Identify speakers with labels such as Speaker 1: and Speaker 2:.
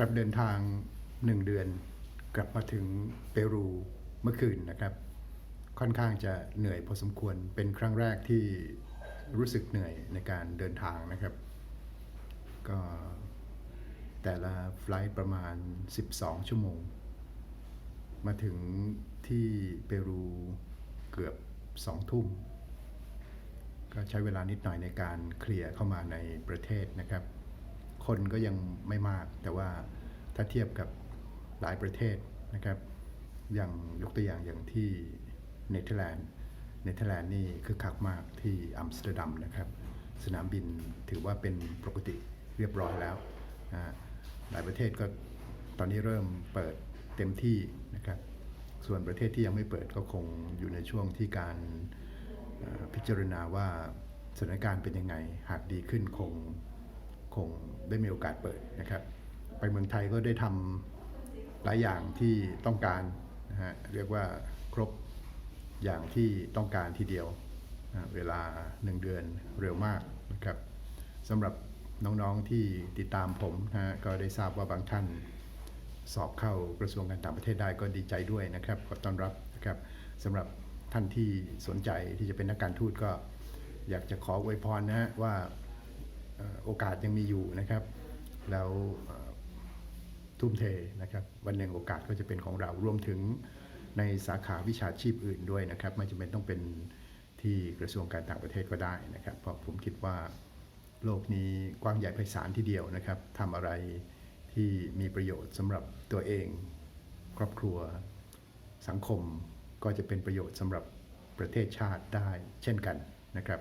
Speaker 1: ครับเดินทางหนึ่งเดือนกลับมาถึงเปรูเมื่อคืนนะครับ ค่อนข้างจะเหนื่อยพอสมควรเป็นครั้งแรกที่รู้สึกเหนื่อยในการเดินทางนะครับ ก็แต่ละไฟล์ประมาณ 12 ชั่วโมง มาถึงที่เปรูเกือบสองทุ่ม ก็ใช้เวลานิดหน่อยในการเคลียร์เข้ามาในประเทศนะครับ คนก็ยังไม่มาก แต่ว่าถ้าเทียบกับหลายประเทศนะครับ อย่างยกตัวอย่างอย่างที่เนเธอร์แลนด์เนเธอร์แลนด์นี่คือคักมากที่อัมสเตอร์ดัมนะครับ สนามบินถือว่าเป็นปกติเรียบร้อยแล้วนะหลายประเทศก็ตอนนี้เริ่มเปิดเต็มที่นะครับ ส่วนประเทศที่ยังไม่เปิดก็คงอยู่ในช่วงที่การพิจารณาว่าสถานการณ์เป็นยังไง หากดีขึ้นคง คงได้มีโอกาสเปิดนะครับ ไปเมืองไทยก็ได้ทำหลายอย่างที่ต้องการนะฮะเรียกว่าครบอย่างที่ต้องการทีเดียวนะเวลาหนึ่งเดือนเร็วมากนะครับสำหรับน้องๆที่ติดตามผมนะฮะก็ได้ทราบว่าบางท่านสอบเข้ากระทรวงการต่างประเทศได้ก็ดีใจด้วยนะครับขอต้อนรับนะครับสำหรับท่านที่สนใจที่จะเป็นนักการทูตก็อยากจะขออวยพรนะฮะว่า โอกาสยังมีอยู่นะครับ แล้วทุ่มเทนะครับ วันหนึ่งโอกาสก็จะเป็นของเรารวมถึงในสาขาวิชาชีพอื่นด้วยนะครับ ไม่จำเป็นต้องเป็นที่กระทรวงการต่างประเทศก็ได้นะครับ เพราะผมคิดว่าโลกนี้กว้างใหญ่ไพศาลทีเดียวนะครับทำอะไรที่มีประโยชน์สำหรับตัวเอง ครอบครัวสังคมก็จะเป็นประโยชน์สำหรับประเทศชาติได้เช่นกันนะครับ